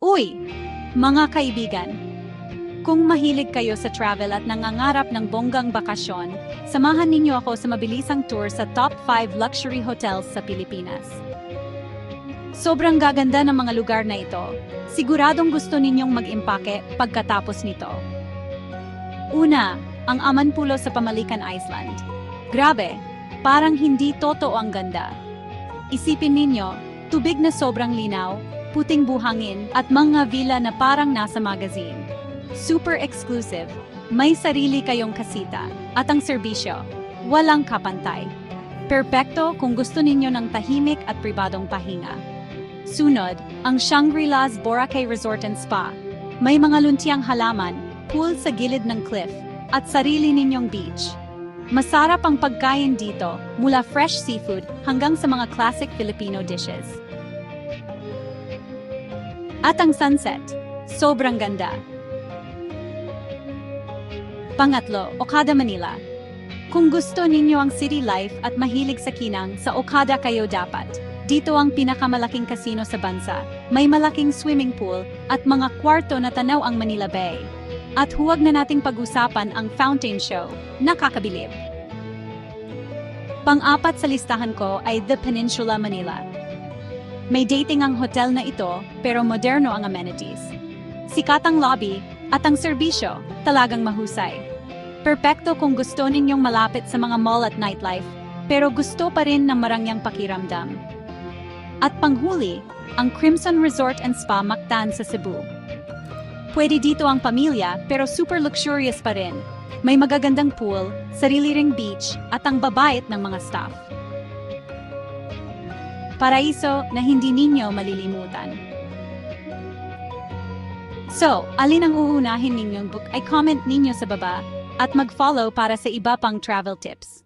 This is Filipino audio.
Uy! Mga kaibigan, kung mahilig kayo sa travel at nangangarap ng bonggang bakasyon, samahan ninyo ako sa mabilisang tour sa top 5 luxury hotels sa Pilipinas. Sobrang gaganda ng mga lugar na ito. Siguradong gusto ninyong mag-impake pagkatapos nito. Una, ang Amanpulo sa Pamalican Island. Grabe, parang hindi totoo ang ganda. Isipin ninyo, tubig na sobrang linaw, puting buhangin, at mga villa na parang nasa magazine. Super exclusive, may sarili kayong kasita, at ang serbisyo, walang kapantay. Perpekto kung gusto ninyo ng tahimik at pribadong pahinga. Sunod, ang Shangri-La's Boracay Resort and Spa. May mga luntiang halaman, pool sa gilid ng cliff, at sarili ninyong beach. Masarap ang pagkain dito, mula fresh seafood hanggang sa mga classic Filipino dishes. At ang sunset, sobrang ganda. Pangatlo, Okada, Manila. Kung gusto ninyo ang city life at mahilig sa kinang, sa Okada kayo dapat. Dito ang pinakamalaking kasino sa bansa. May malaking swimming pool at mga kwarto na tanaw ang Manila Bay. At huwag na nating pag-usapan ang fountain show. Nakakabilib. Pang-apat sa listahan ko ay The Peninsula Manila. May dating ang hotel na ito pero moderno ang amenities. Sikat ang lobby at ang serbisyo talagang mahusay. Perpekto kung gusto ninyong malapit sa mga mall at nightlife pero gusto pa rin ng marangyang pakiramdam. At panghuli, ang Crimson Resort and Spa Mactan sa Cebu. Pwede dito ang pamilya pero super luxurious pa rin. May magagandang pool, sarili ring beach, at ang babait ng mga staff. Paraiso na hindi ninyo malilimutan. So, alin ang uunahin ninyong book ay comment ninyo sa baba at mag-follow para sa iba pang travel tips.